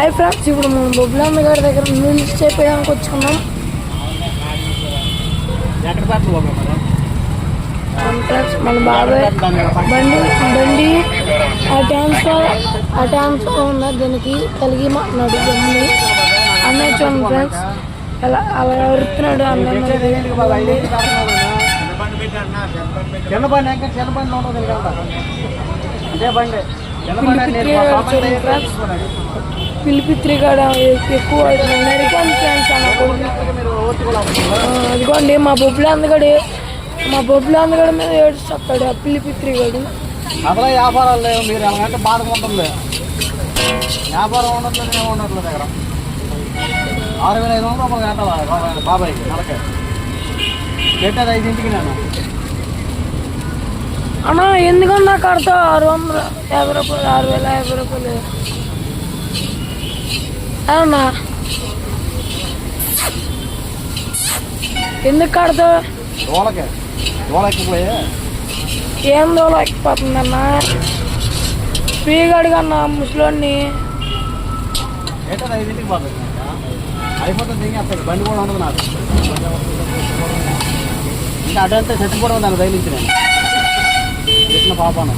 Hi friends ఇప్పుడు మనం బొబ్బులమ్మ గారి దగ్గర నూనె చేపేయడానికి వచ్చుకున్నాం ఫ్రెండ్స్ మన బాబాయ్ బండి బండి ఆ ట్యాంక్స్ ఆ ట్యాంక్స్ ఉన్న దీనికి కలిగి మాట్లాడు బండి అన్నయ్య చూడండి ఫ్రెండ్స్ అలా అలా ఎవరుతున్నాడు బండి. చిన్న బండి చిన్న బండి అదే బండి. పిలిపిత్రి కాడ ఎక్కువ అమెరికన్ ఫ్రెండ్స్ అదిగోండి మా బొబ్బులు అందగడు మా బొబ్బులు అందగడ మీద ఏడుస్తాడు ఆ పిలిపిత్రి గడు. అసలు వ్యాపారాలు లేవు మీరు ఎలాగంటే బాధగా ఉంటుంది వ్యాపారం ఉండట్లేదు ఏమి ఉండట్లేదు దగ్గర ఆరు వేల ఐదు వందలు ఒక గంట బాబాయ్- బాబాయ్కి నెలకి పెట్టేది ఐదింటికి నేను. అన్నా ఎందుకన్నా కడతా ఆరు వందలు యాభై రూపాయలు ఆరు వేల యాభై రూపాయలు అవునా ఎందుకు కడతావు? ఏం దోలేకపోతుందన్నా ఫ్రీగా అడిగన్నా బాబాయ్ అయిపోతుంది బండి కూడా ఉండదు నాకు. ఇంకా అడంతా చచ్చిపోవడం దాన్ని తగిలించి నేను పెట్టిన పాపాను